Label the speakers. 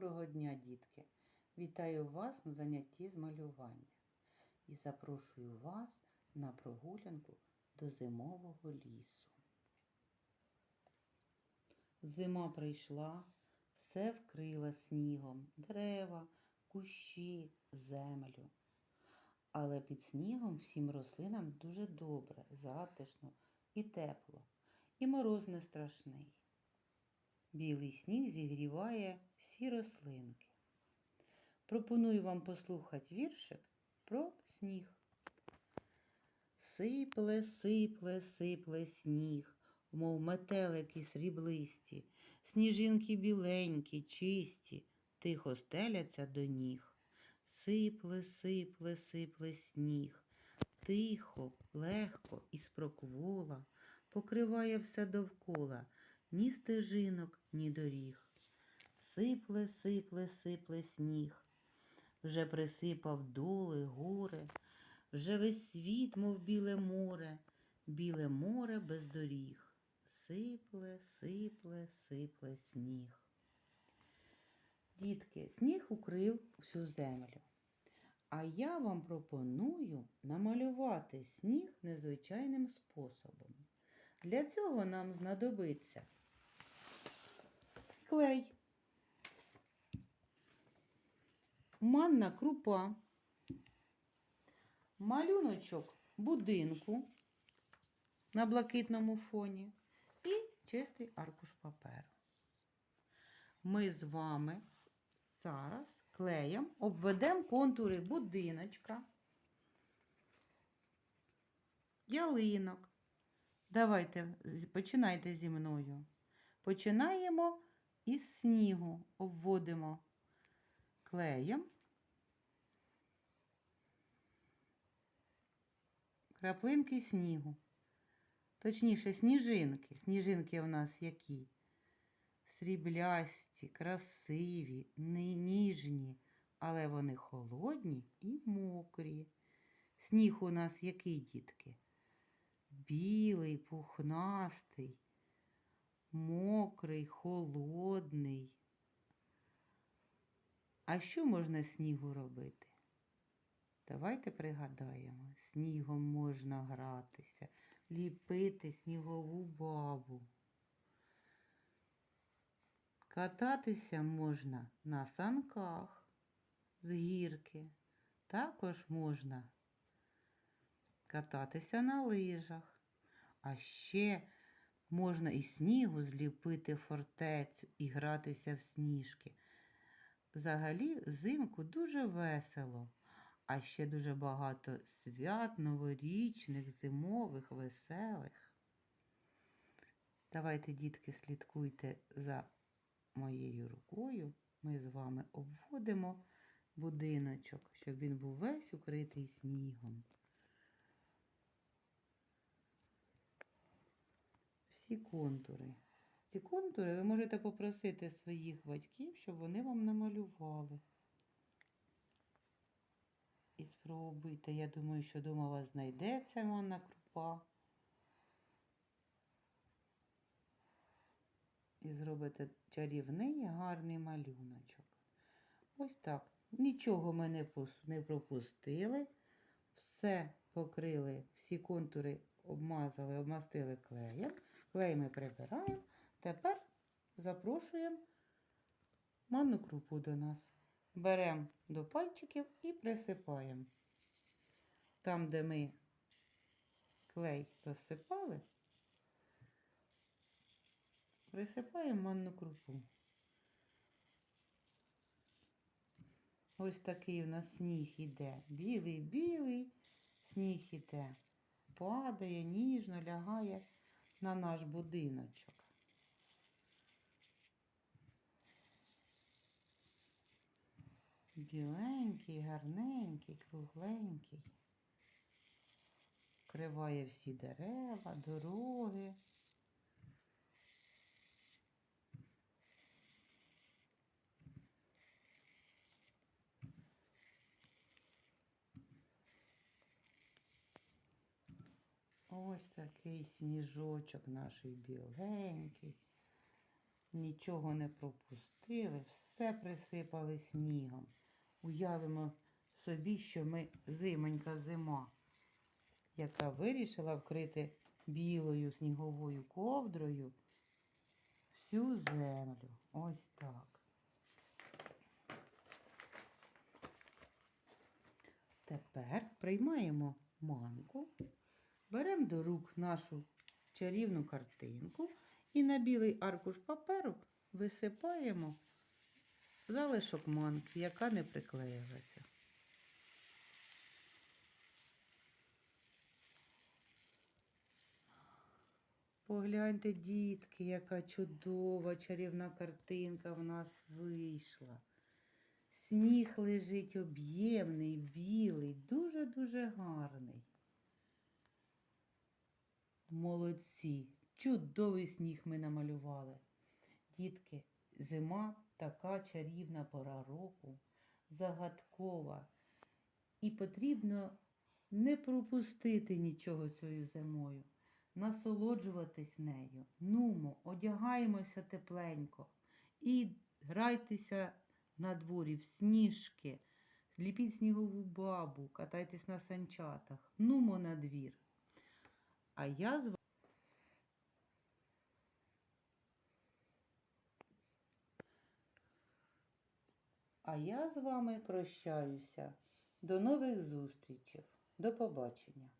Speaker 1: Доброго дня, дітки! Вітаю вас на занятті з малювання і запрошую вас на прогулянку до зимового лісу. Зима прийшла, все вкрила снігом, дерева, кущі, землю. Але під снігом всім рослинам дуже добре, затишно і тепло, і мороз не страшний. Білий сніг зігріває всі рослинки. Пропоную вам послухати віршик про сніг. Сипле, сипле, сипле сніг, мов метелики сріблисті, сніжинки біленькі, чисті, тихо стеляться до ніг. Сипле, сипле, сипле сніг, тихо, легко і спроквола, покриває все довкола, ні стежинок, ні доріг. Сипле, сипле, сипле сніг, вже присипав доли, гори, вже весь світ, мов біле море, біле море без доріг. Сипле, сипле, сипле сніг. Дітки, сніг укрив всю землю. А я вам пропоную намалювати сніг незвичайним способом. Для цього нам знадобиться клей, манна крупа, малюночок будинку на блакитному фоні і чистий аркуш паперу. Ми з вами зараз клеєм обведемо контури будиночка, ялинок. Давайте починайте зі мною. Починаємо із снігу, обводимо клеєм. Краплинки снігу. Точніше, сніжинки. Сніжинки у нас які? Сріблясті, красиві, ніжні, але вони холодні і мокрі. Сніг у нас який, дітки? Білий, пухнастий, мокрий, холодний. А що можна снігу робити? Давайте пригадаємо, снігом можна гратися, ліпити снігову бабу. Кататися можна на санках з гірки. Також можна кататися на лижах. А ще можна із снігу зліпити фортецю і гратися в сніжки. Взагалі, взимку дуже весело, а ще дуже багато свят новорічних, зимових, веселих. Давайте, дітки, слідкуйте за моєю рукою. Ми з вами обводимо будиночок, щоб він був весь укритий снігом. Всі контури. Ці контури ви можете попросити своїх батьків, щоб вони вам намалювали. І спробуйте. Я думаю, що дома у вас знайдеться манна крупа. І зробите чарівний гарний малюночок. Ось так. Нічого ми не пропустили. Все покрили, всі контури обмазали, обмастили клеєм. Клей ми прибираємо. Тепер запрошуємо манну крупу до нас. Беремо до пальчиків і присипаємо. Там, де ми клей розсипали, присипаємо манну крупу. Ось такий у нас сніг іде. Білий-білий сніг іде. Падає, ніжно лягає на наш будиночок. Біленький, гарненький, кругленький. Криває всі дерева, дороги. Ось такий сніжочок наш біленький. Нічого не пропустили, все присипали снігом. Уявимо собі, що ми зимонька зима, яка вирішила вкрити білою сніговою ковдрою всю землю. Ось так. Тепер приймаємо манку, беремо до рук нашу чарівну картинку і на білий аркуш паперу висипаємо залишок манки, яка не приклеїлася. Погляньте, дітки, яка чудова чарівна картинка в нас вийшла. Сніг лежить об'ємний, білий, дуже-дуже гарний. Молодці! Чудовий сніг ми намалювали. Дітки, зима така чарівна пора року, загадкова. І потрібно не пропустити нічого цією зимою, насолоджуватись нею. Нумо, одягаємося тепленько і грайтеся на дворі в сніжки, ліпіть снігову бабу, катайтесь на санчатах. Нумо на двір. А я з вами. А я з вами прощаюся. До нових зустрічей. До побачення.